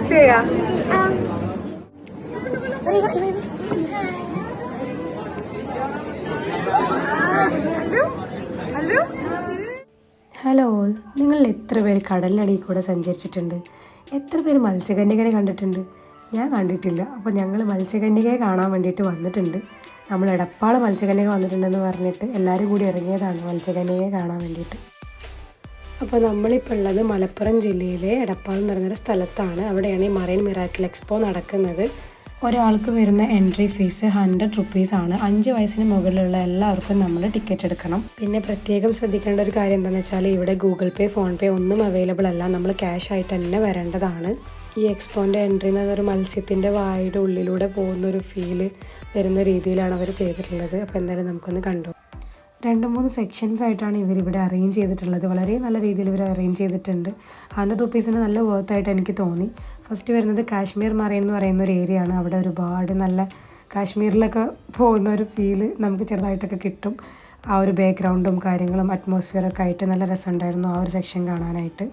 Hello hello hello നിങ്ങൾ എത്ര പേര് കടലിനടിയിൽ കൂടെ സഞ്ചരിച്ചിട്ടുണ്ട്? എത്ര പേര് മത്സ്യകന്യകനെ കണ്ടിട്ടുണ്ട്? ഞാൻ കണ്ടിട്ടില്ല. അപ്പോൾ ഞങ്ങൾ മത്സ്യകന്യകയെ കാണാൻ വേണ്ടിയിട്ട് വന്നിട്ടുണ്ട്. നമ്മൾ എടപ്പാൾ മത്സ്യകന്യക വന്നിട്ടുണ്ടെന്ന് പറഞ്ഞിട്ട് എല്ലാവരും കൂടി ഇറങ്ങിയതാണ് മത്സ്യകന്യകയെ കാണാൻ വേണ്ടിയിട്ട്. അപ്പോൾ നമ്മളിപ്പോൾ ഉള്ളത് മലപ്പുറം ജില്ലയിലെ എടപ്പാൾ എന്ന് പറയുന്നൊരു സ്ഥലത്താണ്. അവിടെയാണ് ഈ മറൈൻ മിറാക്കിൾ എക്സ്പോ നടക്കുന്നത്. ഒരാൾക്ക് വരുന്ന എൻട്രി ഫീസ് ഹൺഡ്രഡ് റുപ്പീസ് ആണ്. അഞ്ച് വയസ്സിന് മുകളിലുള്ള എല്ലാവർക്കും നമ്മൾ ടിക്കറ്റ് എടുക്കണം. പിന്നെ പ്രത്യേകം ശ്രദ്ധിക്കേണ്ട ഒരു കാര്യം എന്താണെന്ന് വെച്ചാൽ ഇവിടെ ഗൂഗിൾ പേ ഫോൺ പേ ഒന്നും അവൈലബിൾ അല്ല. നമ്മൾ ക്യാഷ് ആയിട്ട് തന്നെ വരേണ്ടതാണ്. ഈ എക്സ്പോന്റെ എൻട്രി എന്ന് ഒരു മത്സ്യത്തിന്റെ വായുടെ ഉള്ളിലൂടെ പോകുന്ന ഒരു ഫീൽ വരുന്ന രീതിയിലാണ് അവർ ചെയ്തിട്ടുള്ളത്. അപ്പോൾ എന്തായാലും നമുക്കൊന്ന് കണ്ടു രണ്ട് മൂന്ന് സെക്ഷൻസ് ആയിട്ടാണ് ഇവരിവിടെ അറേഞ്ച് ചെയ്തിട്ടുള്ളത്. വളരെ നല്ല രീതിയിൽ ഇവർ അറേഞ്ച് ചെയ്തിട്ടുണ്ട്. ഹൺഡ്രഡ് റുപ്പീസിന് നല്ല വർത്തായിട്ട് എനിക്ക് തോന്നി. ഫസ്റ്റ് വരുന്നത് കാശ്മീർ മറൈൻ എന്ന് പറയുന്ന ഒരു ഏരിയ ആണ്. അവിടെ ഒരുപാട് നല്ല കാശ്മീരിലൊക്കെ പോകുന്ന ഒരു ഫീൽ നമുക്ക് ചെറുതായിട്ടൊക്കെ കിട്ടും. ആ ഒരു ബാക്ക്ഗ്രൗണ്ടും കാര്യങ്ങളും അറ്റ്മോസ്ഫിയറൊക്കെ ആയിട്ട് നല്ല രസമുണ്ടായിരുന്നു ആ ഒരു സെക്ഷൻ കാണാനായിട്ട്.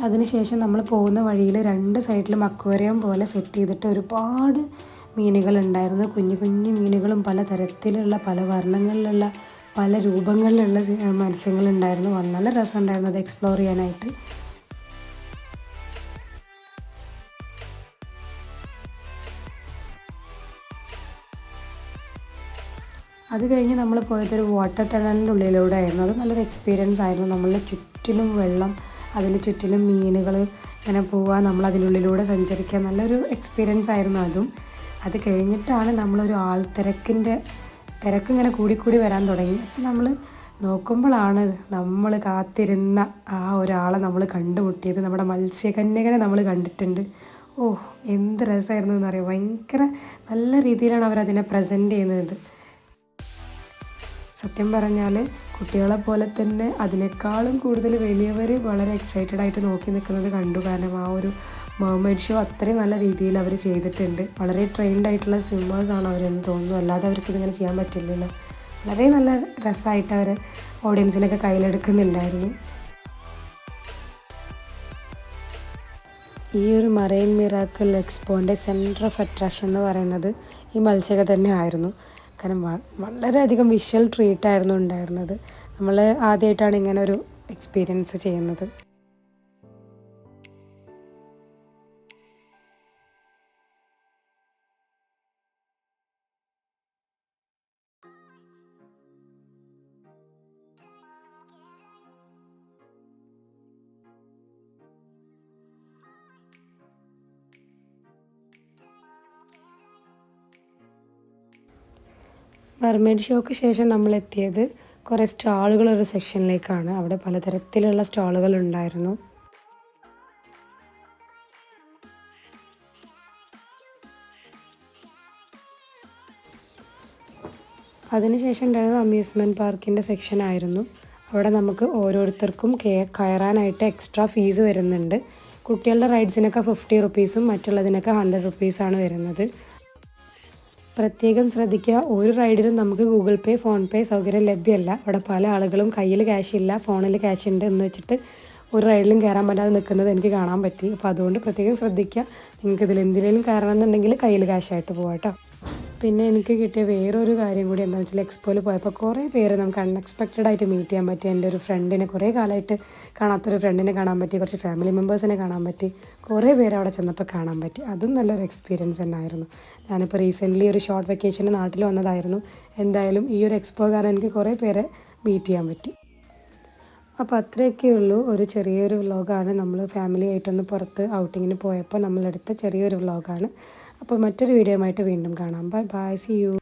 അതിനുശേഷം നമ്മൾ പോകുന്ന വഴിയിൽ രണ്ട് സൈഡിലും അക്വേറിയം പോലെ സെറ്റ് ചെയ്തിട്ട് ഒരുപാട് മീനുകൾ ഉണ്ടായിരുന്നു കുഞ്ഞു കുഞ്ഞു മീനുകളും പല തരത്തിലുള്ള പല വർണങ്ങളിലുള്ള പല രൂപങ്ങളിലുള്ള മത്സ്യങ്ങളുണ്ടായിരുന്നു. നല്ല രസമുണ്ടായിരുന്നു അത് എക്സ്പ്ലോർ ചെയ്യാനായിട്ട്. അത് കഴിഞ്ഞ് നമ്മൾ പോയതൊരു വാട്ടർ ടണലിന്റെ ഉള്ളിലൂടെ ആയിരുന്നു അത് നല്ലൊരു എക്സ്പീരിയൻസ് ആയിരുന്നു. നമ്മളുടെ ചുറ്റിലും വെള്ളം അതിൽ ചുറ്റിലും മീനുകൾ ഇങ്ങനെ പോവുക നമ്മൾ അതിനുള്ളിലൂടെ സഞ്ചരിക്കുക. നല്ലൊരു എക്സ്പീരിയൻസ് ആയിരുന്നു അതും. അത് കഴിഞ്ഞിട്ടാണ് നമ്മളൊരു ആൾ തിരക്കിന്റെ തിരക്കിങ്ങനെ കൂടിക്കൂടി വരാൻ തുടങ്ങി. അപ്പം നമ്മൾ നോക്കുമ്പോഴാണ് നമ്മൾ കാത്തിരുന്ന ആ ഒരാളെ നമ്മൾ കണ്ടുമുട്ടിയത്. നമ്മുടെ മത്സ്യകന്യകനെ നമ്മൾ കണ്ടിട്ടുണ്ട്. ഓ എന്ത് രസമായിരുന്നു എന്നറിയാം? ഭയങ്കര നല്ല രീതിയിലാണ് അവരതിനെ പ്രസന്റ് ചെയ്യുന്നത്. സത്യം പറഞ്ഞാൽ കുട്ടികളെ പോലെ തന്നെ അതിനേക്കാളും കൂടുതൽ വലിയവർ വളരെ എക്സൈറ്റഡ് ആയിട്ട് നോക്കി നിൽക്കുന്നത് കണ്ടു. കാരണം ആ ഒരു മെർമെയ്ഡ് ഷോ അത്രയും നല്ല രീതിയിൽ അവർ ചെയ്തിട്ടുണ്ട്. വളരെ ട്രെയിൻഡ് ആയിട്ടുള്ള സ്വിമ്മേഴ്സാണ് അവരെന്ന് തോന്നുന്നു. അല്ലാതെ അവർക്ക് ഇതിങ്ങനെ ചെയ്യാൻ പറ്റില്ലല്ലോ. വളരെ നല്ല രസമായിട്ട് അവർ ഓഡിയൻസിനൊക്കെ കയ്യിലെടുക്കുന്നുണ്ടായിരുന്നു. ഈ ഒരു മറൈൻ മിറാക്കിൾ എക്സ്പോന്റെ സെന്റർ ഓഫ് അട്രാക്ഷൻ എന്ന് പറയുന്നത് ഈ മത്സ്യക തന്നെ ആയിരുന്നു. കാരണം വളരെയധികം വിഷ്വൽ ട്രീറ്റ് ആയിരുന്നു ഉണ്ടായിരുന്നത്. നമ്മൾ ആദ്യമായിട്ടാണ് ഇങ്ങനെ ഒരു എക്സ്പീരിയൻസ് ചെയ്യുന്നത്. മെർമെയ്ഡ് ഷോക്ക് ശേഷം നമ്മൾ എത്തിയത് കുറേ സ്റ്റാളുകളൊരു സെക്ഷനിലേക്കാണ്. അവിടെ പലതരത്തിലുള്ള സ്റ്റാളുകൾ ഉണ്ടായിരുന്നു. അതിനുശേഷം ഉണ്ടായിരുന്നത് അമ്യൂസ്മെന്റ് പാർക്കിന്റെ സെക്ഷൻ ആയിരുന്നു. അവിടെ നമുക്ക് ഓരോരുത്തർക്കും കേ- കയറാനായിട്ട് എക്സ്ട്രാ ഫീസ് വരുന്നുണ്ട്. കുട്ടികളുടെ റൈഡ്സിനൊക്കെ ഫിഫ്റ്റി റുപ്പീസും മറ്റുള്ളതിനൊക്കെ ഹൺഡ്രഡ് റുപ്പീസാണ് വരുന്നത്. പ്രത്യേകം ശ്രദ്ധിക്കുക. ഒരു റൈഡിനും നമുക്ക് ഗൂഗിൾ പേ ഫോൺ പേ സൗകര്യം ലഭ്യമല്ല. അവിടെ പല ആളുകളും കയ്യിൽ ക്യാഷ് ഇല്ല ഫോണിൽ ക്യാഷ് ഉണ്ട് എന്ന് വെച്ചിട്ട് ഒരു റൈഡിലും കയറാൻ പറ്റാതെ നിൽക്കുന്നത് എനിക്ക് കാണാൻ പറ്റി. അപ്പോൾ അതുകൊണ്ട് പ്രത്യേകം ശ്രദ്ധിക്കുക. നിങ്ങൾക്ക് ഇതിൽ എന്തിനേലും കയറണം എന്നുണ്ടെങ്കിൽ കയ്യിൽ ക്യാഷായിട്ട് പോകാം കേട്ടോ. പിന്നെ എനിക്ക് കിട്ടിയ വേറൊരു കാര്യം കൂടി എന്താണെന്ന് വെച്ചാൽ എക്സ്പോയിൽ പോയപ്പോൾ കുറേ പേര് നമുക്ക് അൺഎക്സ്പെക്റ്റഡ് ആയിട്ട് മീറ്റ് ചെയ്യാൻ പറ്റി. എന്റെ ഒരു ഫ്രണ്ടിനെ കുറേ കാലമായിട്ട് കാണാത്തൊരു ഫ്രണ്ടിനെ കാണാൻ പറ്റി കുറച്ച് ഫാമിലി മെമ്പേഴ്സിനെ കാണാൻ പറ്റി. കുറേ പേര് അവിടെ ചെന്നപ്പോൾ കാണാൻ പറ്റി. അതും നല്ലൊരു എക്സ്പീരിയൻസ് തന്നെ ആയിരുന്നു ഞാനിപ്പോൾ റീസെന്റ്ലി ഒരു ഷോർട്ട് വെക്കേഷന് നാട്ടിൽ വന്നതായിരുന്നു. എന്തായാലും ഈ ഒരു എക്സ്പോ കാരണം എനിക്ക് കുറേ പേരെ മീറ്റ് ചെയ്യാൻ പറ്റി. അപ്പോൾ അത്രയൊക്കെ ഉള്ളൂ. ഒരു ചെറിയൊരു വ്ലോഗാണ്. നമ്മൾ ഫാമിലി ആയിട്ടൊന്ന് പുറത്ത് ഔട്ടിങ്ങിന് പോയപ്പോൾ നമ്മളെടുത്ത ചെറിയൊരു വ്ലോഗാണ്. അപ്പോൾ മറ്റൊരു വീഡിയോ ആയിട്ട് വീണ്ടും കാണാം. Bye bye C U